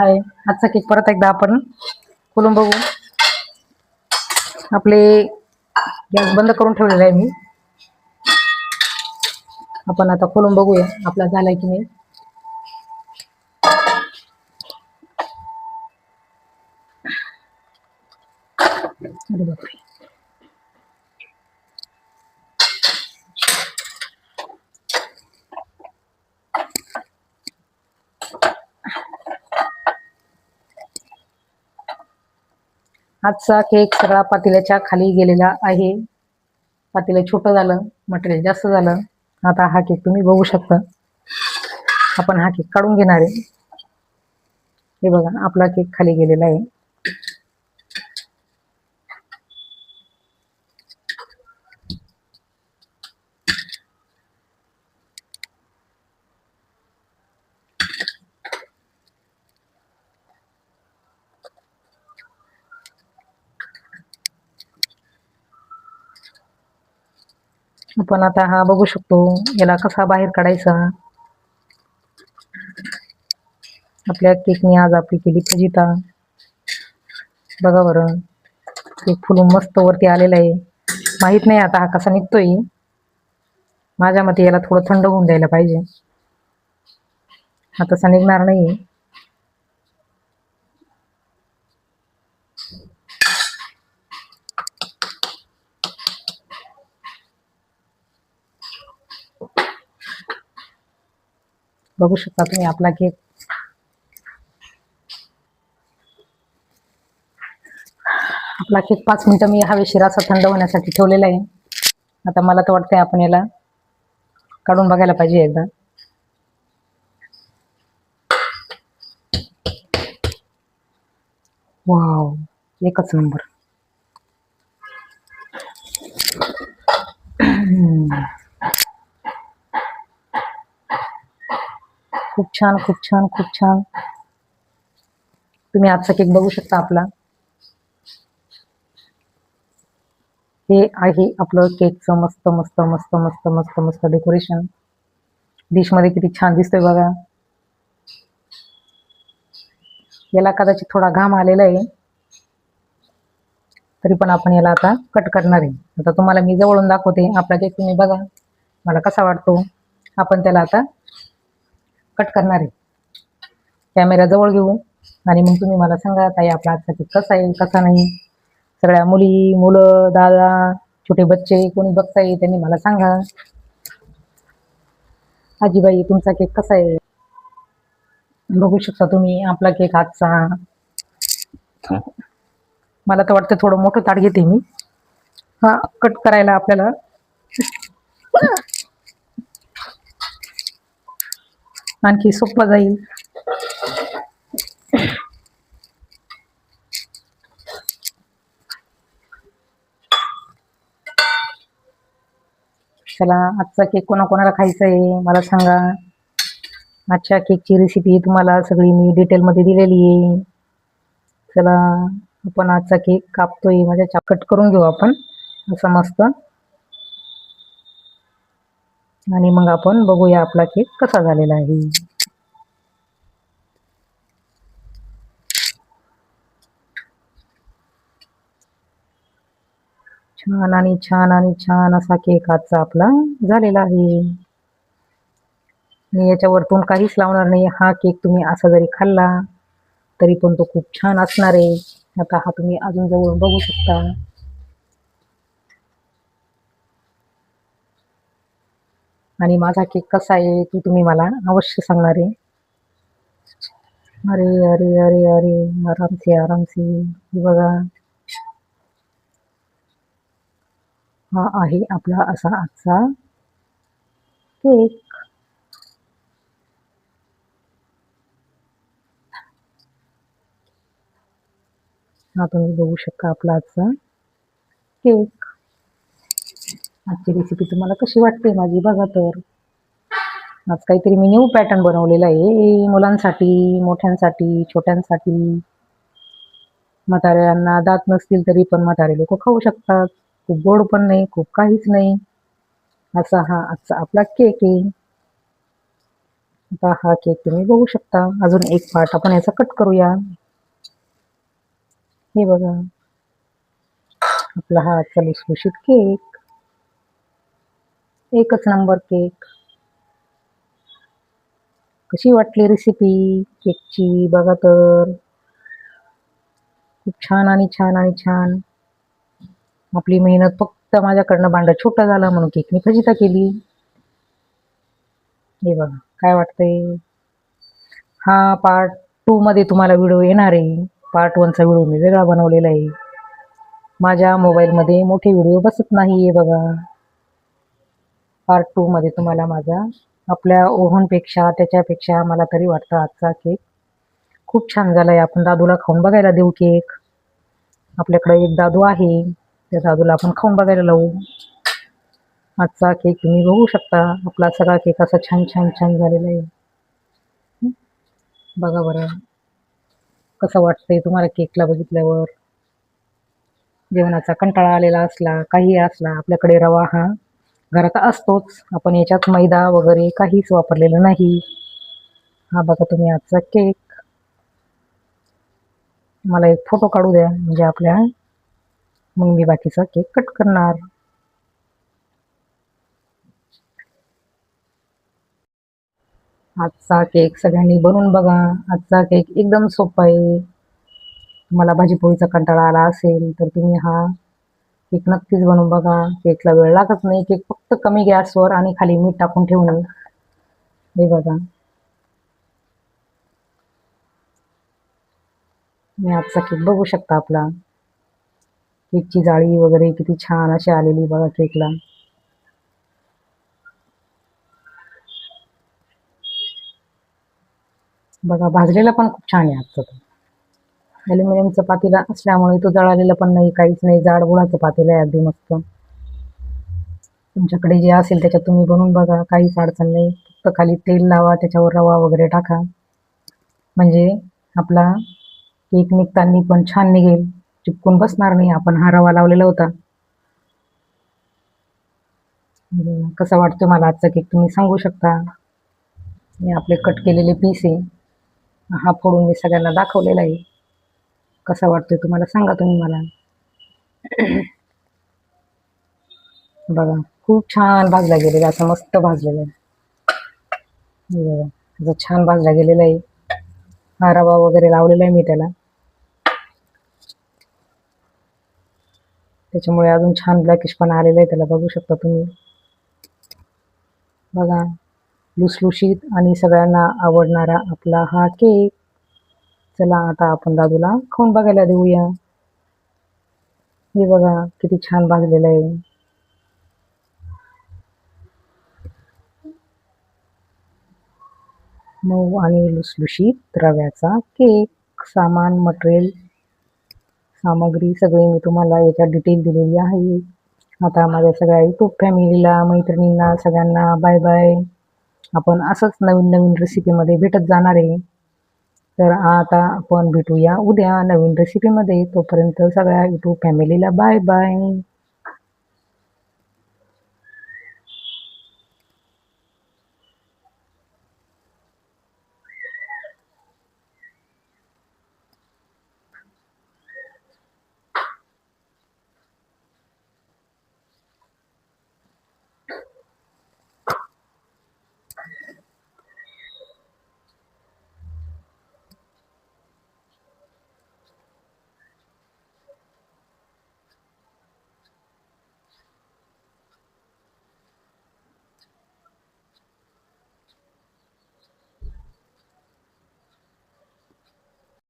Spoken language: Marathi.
हाय आजचा केक परत एकदा आपण खोलून बघू. आपले गॅस बंद करून ठेवलेला आहे मी. आपण आता खोलून बघूया आपला झालाय की नाही. अरे बापरे. आजचा केक सगळा पातेल्याच्या खाली गेलेला आहे. पातेलं छोटं झालं मटेरियल जास्त झालं. आता हा केक तुम्ही बघू शकता. आपण हा केक काढून घेणार आहे. हे बघा आपला केक खाली गेलेला आहे. आपण आता हा बघू शकतो याला कसा बाहेर काढायचा. आपल्या केकने आज आपली केली फजिता बघा बरं केक फुलून मस्त वरती आलेला आहे. माहीत नाही आता हा कसा निघतोय. माझ्या मते याला थोडं थंड होऊन द्यायला पाहिजे. हा तसा निघणार नाही बघू शकता तुम्ही आपला केक आपला केक पाच मिनिटं मी हवेशीर असा थंड होण्यासाठी ठेवलेला आहे. आता मला तर वाटतंय आपण याला काढून बघायला पाहिजे एकदा. वाव एकच नंबर खूप छान खूप छान खूप छान. तुम्ही आजचा केक बघू शकता आपला. हे आहे आपलं केकचं मस्त मस्त मस्त मस्त मस्त मस्त डेकोरेशन डिशमध्ये किती छान दिसतोय बघा. याला कदाचित थोडा घाम आलेला आहे. तरी पण आपण याला आता कट करणार आहे. आता तुम्हाला मी जवळून दाखवते. आपला केक तुम्ही बघा. मला कसा वाटतो? आपण त्याला आता कट करणार आहे. कॅमेरा जवळ घेऊ आणि मग तुम्ही मला सांगा ताई आपला आजचा केक कसा आहे? कसा नाही? सगळ्या मुली मुलं दादा छोटे बच्चे कोणी बघताय त्यांनी मला सांगा. आजीबाई तुमचा केक कसा आहे? बघू शकता तुम्ही आपला केक आजचा. मला तर वाटतं थोडं मोठं ताट घेते मी. हा कट करायला आपल्याला. आणखी सोपं जाईल. चला आजचा केक कोणाकोणाला खायचा आहे मला सांगा. आजच्या केकची रेसिपी तुम्हाला सगळी मी डिटेलमध्ये दिलेली आहे. चला आपण आजचा केक कापतोय. माझ्या कट करून घेऊ आपण. असं मस्त. आणि मग आपण बघूया आपला केक कसा झालेला आहे. छान आणि छान आणि छान असा केक आजचा आपला झालेला आहे. मी याच्यावरतून काहीच लावणार नाही. हा केक तुम्ही असा जरी खाल्ला तरी पण तो खूप छान असणार आहे. आता हा तुम्ही अजून जवळून बघू शकता. आणि माझा केक कसा आहे ते तुम्ही मला अवश्य सांगणार आहे. अरे अरे अरे अरे आरामसे आरामसे. बघा. हा आहे आपला असा आजचा केक. हा तुम्ही बघू शकता आपला आजचा केक. आजची रेसिपी तुम्हाला कशी वाटते माझी बघा तर. आज काहीतरी मी न्यू पॅटर्न बनवलेला आहे. मुलांसाठी मोठ्यांसाठी छोट्यांसाठी. म्हाताऱ्यांना दात नसतील तरी पण म्हातारे लोक खाऊ शकतात. खूप गोड पण नाही खूप काहीच नाही. असा हा आजचा आपला केक आहे. आता हा केक तुम्ही बघू शकता. अजून एक पार्ट आपण याचा कट करूया. हे बघा. आपला हा आजचा लुसलुशीत केक एकच नंबर केक. कशी वाटली रेसिपी केकची? बघा तर. खूप छान आणि छान आणि छान. आपली मेहनत फक्त माझ्याकडनं भांडा छोटं झालं म्हणून केकनी फजिता केली. हे बघा काय वाटतंय? हा पार्ट टू मध्ये तुम्हाला व्हिडिओ येणार आहे. पार्ट वनचा व्हिडिओ मी वेगळा बनवलेला आहे. माझ्या मोबाईलमध्ये मोठे व्हिडिओ बसत नाही आहे बघा. पार्ट टूमध्ये तुम्हाला माझा आपल्या ओव्हनपेक्षा त्याच्यापेक्षा मला तरी वाटतं आजचा केक खूप छान झाला आहे आपण दादूला खाऊन बघायला देऊ केक आपल्याकडे एक दादू आहे. त्या दादूला आपण खाऊन बघायला लावू. आजचा केक तुम्ही बघू शकता. आपला सगळा केक असा छान छान छान झालेला आहे. बघा बरं. कसं वाटतंय तुम्हाला केकला बघितल्यावर? जेवणाचा कंटाळा आलेला असला काही असला आपल्याकडे रवा हा घरात असतोच. आपण याच्यात मैदा वगैरे काहीच वापरलेलं नाही. हा बघा तुम्ही आजचा केक. मला एक फोटो काढू द्या म्हणजे आपल्या मग मी बाकीचा केक कट करणार. आजचा केक सगळ्यांनी बनवून बघा. आजचा केक एकदम सोपा आहे. तुम्हाला भाजीपोळीचा कंटाळा आला असेल तर तुम्ही हा केक नक्कीच बनवून बघा. केकला वेळ लागत नाही. केक फक्त कमी गॅसवर आणि खाली मीठ टाकून ठेवणे. हे बघा. मी आजचा केक बघू शकता आपला. केकची जाळी वगैरे किती छान अशी आलेली बघा केकला. बघा भाजलेला पण खूप छान आहे आजचा. तो ॲल्युमिनियमचं पातेला असल्यामुळे तो जळालेला पण नाही काहीच नाही. जाडबुडाचं पातेलं आहे अगदी मस्त. तुमच्याकडे जे असेल त्याच्यात तुम्ही बनवून बघा काहीच अडचण नाही. फक्त खाली तेल लावा त्याच्यावर रवा वगैरे टाका. म्हणजे आपला केक निघताना पण छान निघेल. चिपकून बसणार नाही. आपण हा रवा लावलेला होता. कसं कसा वाटतो मला आजचा केक तुम्ही सांगू शकता? हे आपले कट केलेले पीस आहे. हा फोडून मी सगळ्यांना दाखवलेला आहे. कसा वाटतोय तुम्हाला? सांगा तुम्ही मला. बघा खूप छान भाजला गेलेला असं मस्त भाजलेलं आहे. बघा असं छान भाजला गेलेला आहे. हा रवा वगैरे लावलेला आहे मी त्याला. त्याच्यामुळे अजून छान ब्लॅकिश पण आलेला आहे त्याला बघू शकता तुम्ही. बघा लुसलुशीत आणि सगळ्यांना आवडणारा आपला हा केक चला आता आपण दादूला खाऊन बघायला देऊया. हे बघा किती छान भाजलेलं आहे. मऊ आणि लुसलुशीत रव्याचा केक सामान मटेरियल सामग्री सगळी मी तुम्हाला याच्यात डिटेल दिलेली आहे. आता माझ्या सगळ्या यूट्यूब फॅमिलीला मैत्रिणींना सगळ्यांना बाय बाय आपण असंच नवीन नवीन रेसिपीमध्ये भेटत जाणार आहे. तर आता आपण भेटूया उद्या नवीन रेसिपीमध्ये तोपर्यंत सगळ्या यूट्यूब फॅमिलीला बाय बाय